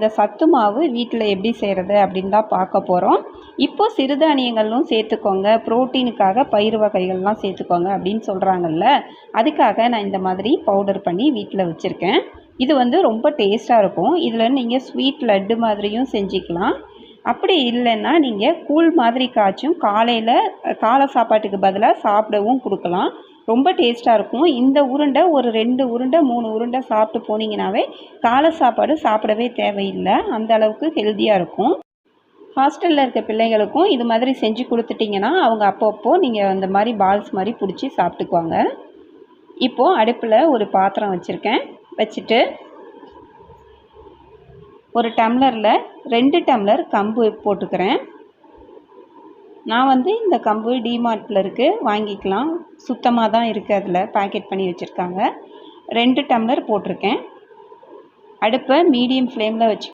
இந்த சத்து மாவு வீட்டில் எப்படி செய்கிறது அப்படின்னு தான் பார்க்க போகிறோம் இப்போ சிறுதானியங்களும் சேர்த்துக்கோங்க. புரோட்டீனுக்காக பயிர் வகைகள்லாம் சேர்த்துக்கோங்க அப்படின்னு சொல்கிறாங்கல்ல அதுக்காக நான் இந்த மாதிரி பவுடர் பண்ணி வீட்டில் வச்சுருக்கேன். இது வந்து ரொம்ப டேஸ்ட்டாக இருக்கும். இதில் நீங்கள் ஸ்வீட் லட்டு மாதிரியும் செஞ்சுக்கலாம். அப்படி இல்லைன்னா நீங்கள் கூழ் மாதிரி காய்ச்சும் காலையில் காலை சாப்பாட்டுக்கு பதிலாக சாப்பிடவும் கொடுக்கலாம். ரொம்ப டேஸ்ட்டாக இருக்கும். இந்த உருண்டை ஒரு ரெண்டு உருண்டை மூணு உருண்டை சாப்பிட்டு போனீங்கன்னாவே காலை சாப்பாடு சாப்பிடவே தேவையில்லை. அந்த அளவுக்கு ஹெல்த்தியாக இருக்கும். ஹாஸ்டலில் இருக்க பிள்ளைகளுக்கும் இது மாதிரி செஞ்சு கொடுத்துட்டிங்கன்னா அவங்க அப்பப்போ நீங்கள் அந்த மாதிரி பால்ஸ் மாதிரி பிடிச்சி சாப்பிட்டுக்குவாங்க. இப்போது அடுப்பில் ஒரு பாத்திரம் வச்சுருக்கேன். வச்சுட்டு ஒரு டம்ளரில் ரெண்டு டம்ளர் கம்பு போட்டுக்கிறேன். நான் வந்து இந்த கம்பு டிமார்ட்டில் இருக்குது வாங்கிக்கலாம். சுத்தமாக தான் இருக்குது அதில். பேக்கெட் பண்ணி வச்சுருக்காங்க. ரெண்டு டம்ளர் போட்டிருக்கேன். அடுப்பை மீடியம் ஃப்ளேமில் வச்சு